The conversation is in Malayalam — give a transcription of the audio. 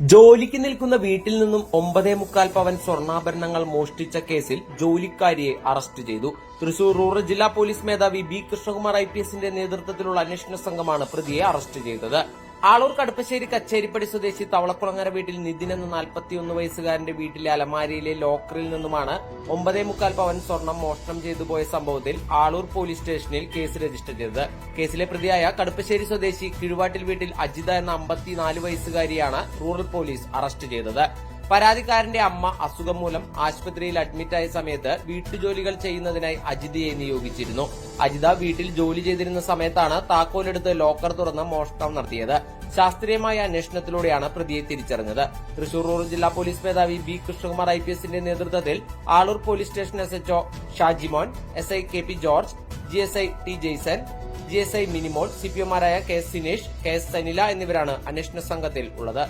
ജോലിക്ക് നിൽക്കുന്ന വീട്ടിൽ നിന്നും ഒമ്പതേ മുക്കാൽ പവൻ സ്വർണാഭരണങ്ങൾ മോഷ്ടിച്ച കേസിൽ ജോലിക്കാരിയെ അറസ്റ്റ് ചെയ്തു. തൃശൂർ റൂറൽ ജില്ലാ പോലീസ് മേധാവി ബി കൃഷ്ണകുമാർ ഐ നേതൃത്വത്തിലുള്ള അന്വേഷണ സംഘമാണ് പ്രതിയെ അറസ്റ്റ് ചെയ്തത്. ആളൂർ കടുപ്പശ്ശേരി കച്ചേരിപ്പടി സ്വദേശി തവളക്കുളങ്ങര വീട്ടിൽ നിതിൻ എന്ന നാൽപ്പത്തിയൊന്ന് വയസ്സുകാരന്റെ വീട്ടിലെ അലമാരിയിലെ ലോക്കറിൽ നിന്നുമാണ് ഒമ്പതേ മുക്കാൽ പവൻ സ്വർണം മോഷണം ചെയ്തു പോയ സംഭവത്തിൽ ആളൂർ പോലീസ് സ്റ്റേഷനിൽ കേസ് രജിസ്റ്റർ ചെയ്തത്. കേസിലെ പ്രതിയായ കടുപ്പശ്ശേരി സ്വദേശി കിഴുവാട്ടിൽ വീട്ടിൽ അജിത എന്ന അമ്പത്തിനാല് വയസ്സുകാരിയാണ് റൂറൽ പോലീസ് അറസ്റ്റ് ചെയ്തത്. പരാതിക്കാരന്റെ അമ്മ അസുഖം മൂലം ആശുപത്രിയിൽ അഡ്മിറ്റായ സമയത്ത് വീട്ടുജോലികൾ ചെയ്യുന്നതിനായി അജിതയെ നിയോഗിച്ചിരുന്നു. അജിത വീട്ടിൽ ജോലി ചെയ്തിരുന്ന സമയത്താണ് താക്കോലെടുത്ത് ലോക്കർ തുറന്ന് മോഷണം നടത്തിയത്. ശാസ്ത്രീയമായ അന്വേഷണത്തിലൂടെയാണ് പ്രതിയെ തിരിച്ചറിഞ്ഞത്. തൃശൂർ റൂറൽ ജില്ലാ പോലീസ് മേധാവി ബി കൃഷ്ണകുമാർ ഐ പി എസിന്റെ നേതൃത്വത്തിൽ Aloor police station S HO Shajimon S I K P George G S I T Jaison G S I Minimol C P ഒമാരായ K S Sinesh K S Sanila എന്നിവരാണ് അന്വേഷണ സംഘത്തിൽ ഉള്ളത്.